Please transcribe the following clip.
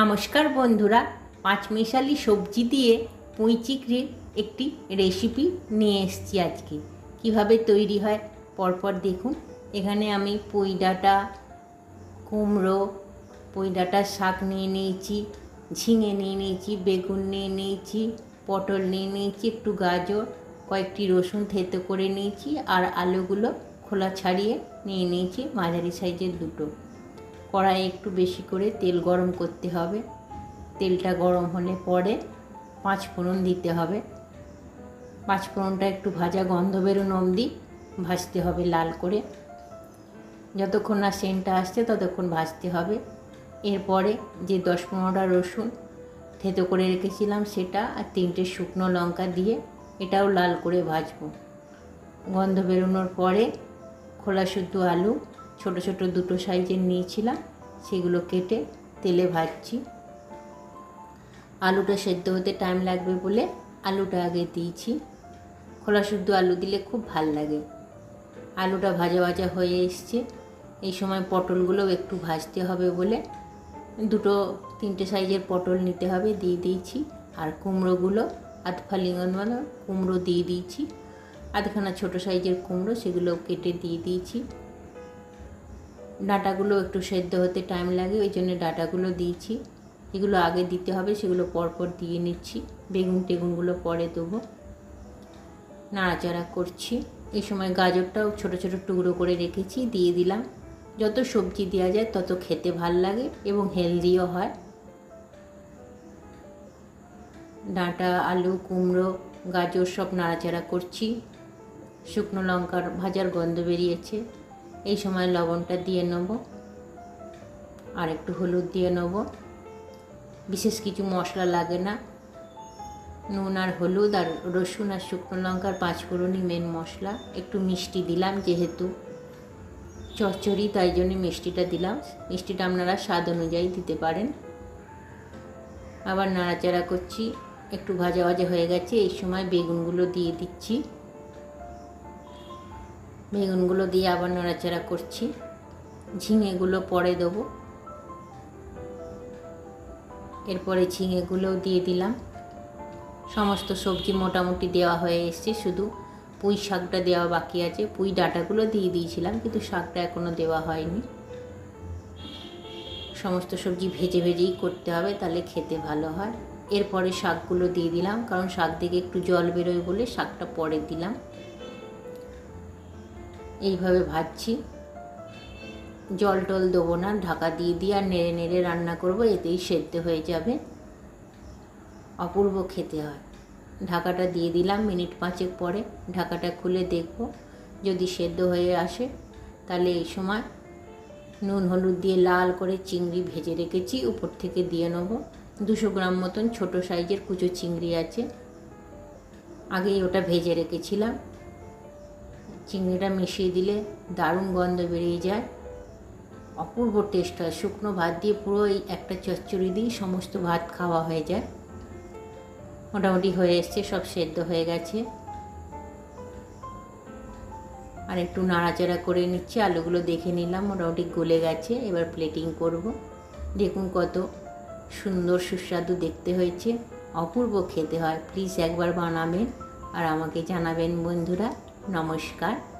নমস্কার বন্ধুরা, পাঁচমিশালি সবজি দিয়ে পুঁই চিংড়ির একটি রেসিপি নিয়ে এসেছি আজকে। কীভাবে তৈরি হয় পরপর দেখুন। এখানে আমি পুঁই ডাঁটা, কুমড়ো, পুঁই ডাঁটার শাক নিয়ে নিয়েছি, ঝিঙে নিয়ে নিয়েছি, বেগুন নিয়ে নিয়েছি, পটল নিয়ে নিয়েছি, একটু গাজর, কয়েকটি রসুন থেতো করে নিয়েছি, আর আলুগুলো খোলা ছাড়িয়ে নিয়ে নিয়েছি মাঝারি সাইজের দুটো। কড়াইয়ে একটু বেশি করে তেল গরম করতে হবে। তেলটা গরম হলে পরে পাঁচ ফোড়ন দিতে হবে। পাঁচ ফোড়নটা একটু ভাজা গন্ধ বেরোন অবধি ভাজতে হবে লাল করে। যতক্ষণ না সেন্টটা আসছে ততক্ষণ ভাজতে হবে। এরপরে যে দশ পনেরোটা রসুন থেতো করে রেখেছিলাম সেটা আর তিনটে শুকনো লঙ্কা দিয়ে এটাও লাল করে ভাজবো। গন্ধ বেরোনোর পরে খোলা শুদ্ধ আলু ছোট ছোট দুটো সাইজের নিয়েছিলাম, সেগুলো কেটে তেলে ভাজছি। আলুটা সেদ্ধ হতে টাইম লাগবে বলে আলুটা আগে দিয়েছি। খোলা শুদ্ধ আলু দিলে খুব ভালো লাগে। আলুটা ভাজা ভাজা হয়ে এসছে। এই সময় পটলগুলোও একটু ভাজতে হবে বলে দুটো তিনটে সাইজের পটল নিতে হবে দিয়ে দিয়েছি। আর কুমড়োগুলো, আধফা মানে কুমড়ো দিয়ে দিয়েছি। আধখানা ছোটো সাইজের কুমড়ো সেগুলো কেটে দিয়ে দিয়েছি। ডাঁটাগুলো একটু সেদ্ধ হতে টাইম লাগে, ওই জন্য ডাঁটাগুলো দিয়েছি। এগুলো আগে দিতে হবে, সেগুলো পরপর দিয়ে নিচ্ছি। বেগুন টেগুনগুলো পরে দেবো। নাড়াচাড়া করছি। এই সময় গাজরটাও ছোট ছোট টুকরো করে রেখেছি, দিয়ে দিলাম। যত সবজি দেওয়া যায়, তত খেতে ভালো লাগে এবং হেলদিও হয়। ডাঁটা, আলু, কুমড়ো, গাজর সব নাড়াচাড়া করছি। শুকনো লঙ্কার ভাজার গন্ধ বেরিয়েছে। এই সময় লবণটা দিয়ে নেব। আর একটু হলুদ দিয়ে নেব। বিশেষ কিছু মশলা লাগে না। নুন আর হলুদ আর রসুন আর শুকনো লঙ্কার পাঁচফোড়নই মেন মশলা। একটু মিষ্টি দিলাম যেহেতু। চচ্চড়ি, তাই জন্য মিষ্টিটা দিলাম। মিষ্টিটা আপনারা স্বাদ অনুযায়ী দিতে পারেন। আবার নাড়াচাড়া করছি। একটু ভাজা ভাজা হয়ে গেছে। এই সময় বেগুনগুলো দিয়ে দিচ্ছি। বেগুনগুলো দিয়ে আবার নাড়াচাড়া করছি। ঝিঙেগুলো পরে দেবো। এরপরে ঝিঙেগুলোও দিয়ে দিলাম। সমস্ত সবজি মোটামুটি দেওয়া হয়ে এসছে। শুধু পুঁই শাকটা দেওয়া বাকি আছে। পুঁই ডাঁটাগুলো দিয়ে দিয়েছিলাম, কিন্তু শাকটা এখনও দেওয়া হয়নি। সমস্ত সবজি ভেজে ভেজেই করতে হবে, তাহলে খেতে ভালো হয়। এরপরে শাকগুলো দিয়ে দিলাম, কারণ শাক থেকে একটু জল বেরোয় বলে শাকটা পরে দিলাম। এইভাবে ভাজছি। জল টল দেবো না, ঢাকা দিয়ে দিয়ে আর নেড়ে নেড়ে রান্না করব, এতেই সেদ্ধ হয়ে যাবে। অপূর্ব খেতে হয়। ঢাকাটা দিয়ে দিলাম মিনিট পাঁচেক পরে। ঢাকাটা খুলে দেখব, যদি সেদ্ধ হয়ে আসে। তাহলে এই সময় নুন, হলুদ দিয়ে লাল করে চিংড়ি ভেজে রেখেছি, উপর থেকে দিয়ে নেব। দুশো গ্রাম মতন ছোট সাইজের কুচো চিংড়ি আছে। আগেই ওটা ভেজে রেখেছিলাম। চিংড়িটা মিশিয়ে দিলে দারুণ গন্ধ বেরিয়ে যায়। অপূর্ব টেস্ট হয়। শুকনো ভাত দিয়ে পুরো এই একটা চচ্চড়ি দিয়ে সমস্ত ভাত খাওয়া হয়ে যায়। মোটামুটি হয়ে এসছে, সব সেদ্ধ হয়ে গেছে। আর একটু নাড়াচাড়া করে নিচ্ছি। আলুগুলো দেখে নিলাম, মোটামুটি গলে গেছে। এবার প্লেটিং করব। দেখুন কত সুন্দর সুস্বাদু দেখতে হয়েছে। অপূর্ব খেতে হয়। প্লিজ একবার বানাবেন আর আমাকে জানাবেন বন্ধুরা। নমস্কার।